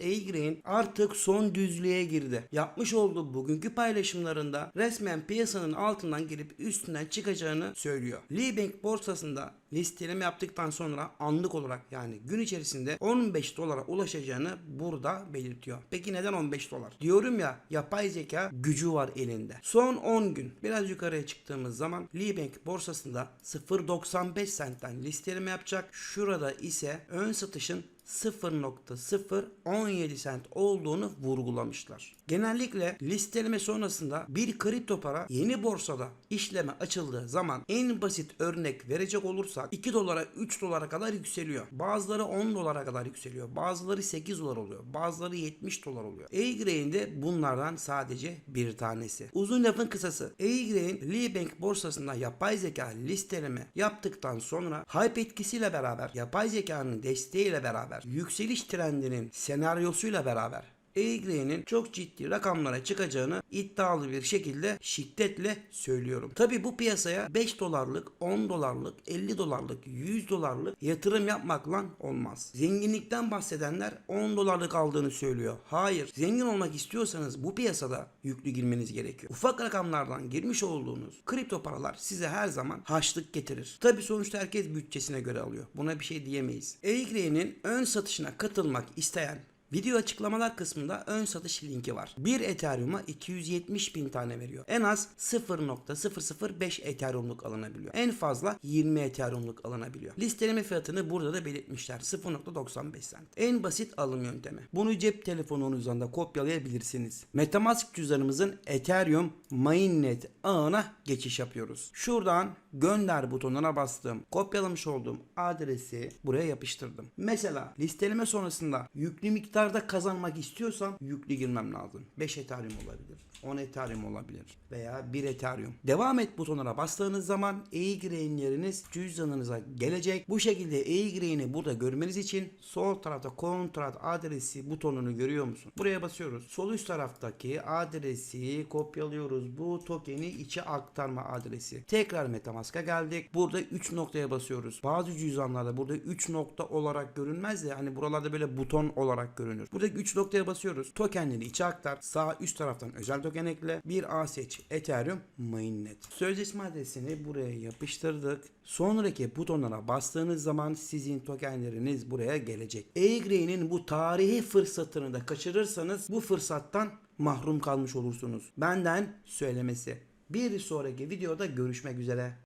A-Grain artık son düzlüğe girdi. Yapmış olduğu bugünkü paylaşımlarında resmen piyasanın altından girip üstünden çıkacağını söylüyor. Lee Bank borsasında listeleme yaptıktan sonra anlık olarak yani gün içerisinde 15 dolara ulaşacağını burada belirtiyor. Peki neden 15 dolar? Diyorum ya yapay zeka gücü var elinde. Son 10 gün biraz yukarıya çıktığımız zaman Lee Bank borsasında 0.95 sentten listeleme yapacak. Şurada ise ön satışın 0.017 sent olduğunu vurgulamışlar. Genellikle listeleme sonrasında bir kripto para yeni borsada işleme açıldığı zaman en basit örnek verecek olursak 2 dolara 3 dolara kadar yükseliyor. Bazıları 10 dolara kadar yükseliyor. Bazıları 8 dolar oluyor. Bazıları 70 dolar oluyor. A-Grain de bunlardan sadece bir tanesi. Uzun lafın kısası. A-Grain Lee Bank borsasında yapay zeka listeleme yaptıktan sonra hype etkisiyle beraber yapay zekanın desteğiyle beraber yükseliş trendinin senaryosuyla beraber A-Grain'in çok ciddi rakamlara çıkacağını iddialı bir şekilde şiddetle söylüyorum. Tabi bu piyasaya 5 dolarlık, 10 dolarlık, 50 dolarlık, 100 dolarlık yatırım yapmakla olmaz. Zenginlikten bahsedenler 10 dolarlık aldığını söylüyor. Hayır. Zengin olmak istiyorsanız bu piyasada yüklü girmeniz gerekiyor. Ufak rakamlardan girmiş olduğunuz kripto paralar size her zaman harçlık getirir. Tabi sonuçta herkes bütçesine göre alıyor. Buna bir şey diyemeyiz. A-Grain'in ön satışına katılmak isteyen Video açıklamalar kısmında ön satış linki var. 1 Ethereum'a 270 bin tane veriyor. En az 0.005 Ethereum'luk alınabiliyor. En fazla 20 Ethereum'luk alınabiliyor. Listeleme fiyatını burada da belirtmişler. 0.95 cent. En basit alım yöntemi. Bunu cep telefonunuzdan da kopyalayabilirsiniz. Metamask cüzdanımızın Ethereum Mainnet ağına geçiş yapıyoruz. Şuradan gönder butonuna bastım. Kopyalamış olduğum adresi buraya yapıştırdım. Mesela listeleme sonrasında yüklü miktarda kazanmak istiyorsam yüklü girmem lazım. 5 Ethereum olabilir. 10 Ethereum olabilir veya 1 Ethereum. Devam et butonuna bastığınız zaman e-grain yeriniz cüzdanınıza gelecek. Bu şekilde e-grain'i burada görmeniz için sol tarafta kontrat adresi butonunu görüyor musun? Buraya basıyoruz. Sol üst taraftaki adresi kopyalıyoruz. Bu tokeni içe aktarma adresi. Tekrar Metamask'a geldik. Burada 3 noktaya basıyoruz. Bazı cüzdanlarda burada 3 nokta olarak görünmez de hani buralarda böyle buton olarak görünür. Buradaki 3 noktaya basıyoruz. Tokenleri içe aktar. Sağ üst taraftan özel token ekle. Bir A seç. Ethereum Mainnet. Sözleşme adresini buraya yapıştırdık. Sonraki butonlara bastığınız zaman sizin tokenleriniz buraya gelecek. A-Grain'in bu tarihi fırsatını da kaçırırsanız bu fırsattan mahrum kalmış olursunuz. Benden söylemesi. Bir sonraki videoda görüşmek üzere.